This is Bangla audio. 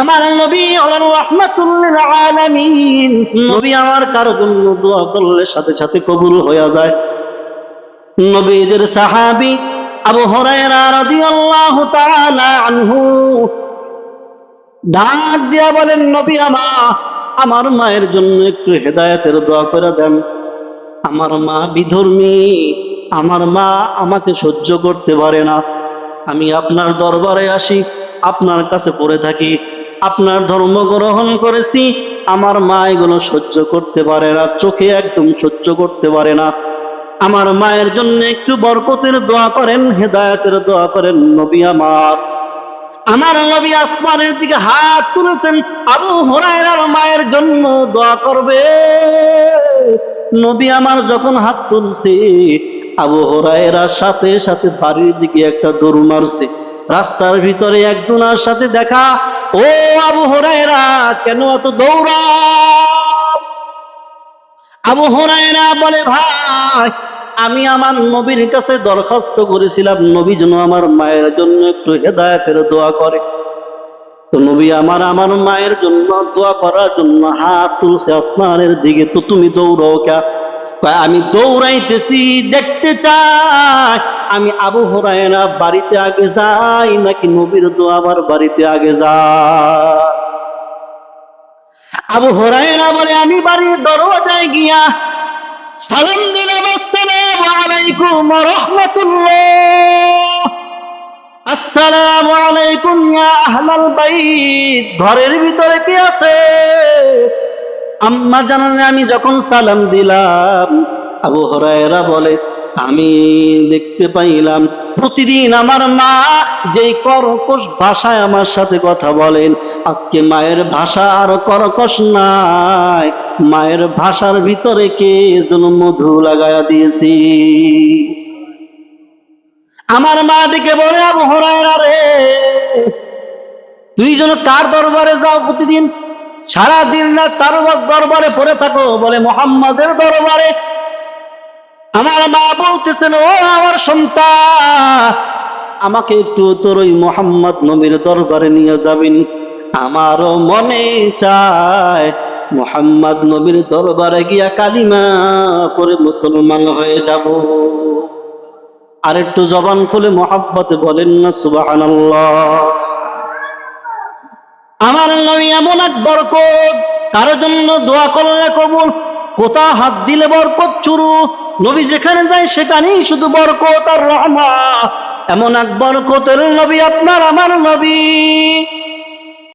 আমার নবী হলেন রহমাতুল্লিল আলামিন। নবী আমার কারও জন্য দোয়া করলে সাথে সাথে কবুল হয়ে যায়। নবীজের সাহাবী আবু হুরায়রা রাদিয়াল্লাহু তাআলা আনহু ডাক দিয়া বলেন, নবী আমার আমার মায়ের জন্য একটু হেদায়েতের দোয়া করে দেন। আমার মা বিধর্মী, আমার মা আমাকে সহ্য করতে পারে না। আমি আপনার দরবারে আসি, আপনার কাছে পড়ে থাকি। আপনার ধর্ম গ্রহণ করেছি, আমার মা এগুলো সহ্য করতে পারে না, চোখে একদম সহ্য করতে পারে না। আমার মায়ের জন্য একটু বরকতের দোয়া করেন, হেদায়েতের দোয়া করেন নবী আমার। আমার নবী আসমানের দিকে হাত তুলেছেন, আবু হরায়রার মায়ের জন্য দোয়া করবে। নবী আমার যখন হাত তুলছে, আবু হরায়রার সাথে সাথে বাড়ির দিকে একটা দৌড় মারছে। রাস্তার ভিতরে একজনের সাথে দেখা ও আবু হরায়রা, কেন এত দৌড়া? আবু হরায়রা বলে, ভাই, আমি আমার নবীর কাছে দরখাস্ত করেছিলাম। নবী যেন আমার মায়ের জন্য একটু হেদায়েতের দোয়া করে। তো নবী আমার আমার মায়ের জন্য দোয়া করার জন্য হাত তুলছে আসমানের দিকে। তো তুমি দৌড়াও কে আমি দৌড়াইতেছি, দেখতে চাই। আমি আবু হরায়না বাড়িতে আগে যাই নাকি নবীর দোয়া আমার বাড়িতে আগে যায় আবু হরায়না বলে, আমি বাড়ির দরওয়াজায় গিয়া সালাম দিলাম, আসসালামু আলাইকুম রাহমাতুল্লাহ। আসসালামু আলাইকুম ইয়া আহলাল বাইত। ঘরের ভিতরে কি আছে? আম্মা জানালে আমি যখন সালাম দিলাম। আবু হরায়রা বলে আমি দেখতে পাইলাম, প্রতিদিন আমার মা যেই করকশ ভাষায় আমার সাথে কথা বলেন, আজকে মায়ের ভাষা আর করকশ নাই, মায়ের ভাষার ভিতরে কে যেন মধু লাগায়া দিয়েছি? আমার মা ডেকে বলে, আবু হরায়রা রে, তুই যেন কার দরবারে যাও প্রতিদিন? সারা দিন না তার দরবারে পড়ে থাকো, বলে, মোহাম্মদের দরবারে আমার মা বলতেছেন, ও আমার সন্তান, আমাকে একটু তোর ওই মোহাম্মদ নবীর দরবারে নিয়ে যাবেন। আমারও মনে চায়, মোহাম্মদ নবীর দরবারে গিয়া কালিমা করে মুসলমান হয়ে যাব। আর একটু জবান খুলে মোহাব্বতে বলেন না সুবাহান আমার নবী এমন এক বরকত কারও জন্য দোয়া করলে কবুল কোথা হাত দিলে বরকত চুরু? নবী যেখানে যায় সেখানেই শুধু বরকত আর রহমা। এমন এক বরকতের নবী আপনার আমার নবী।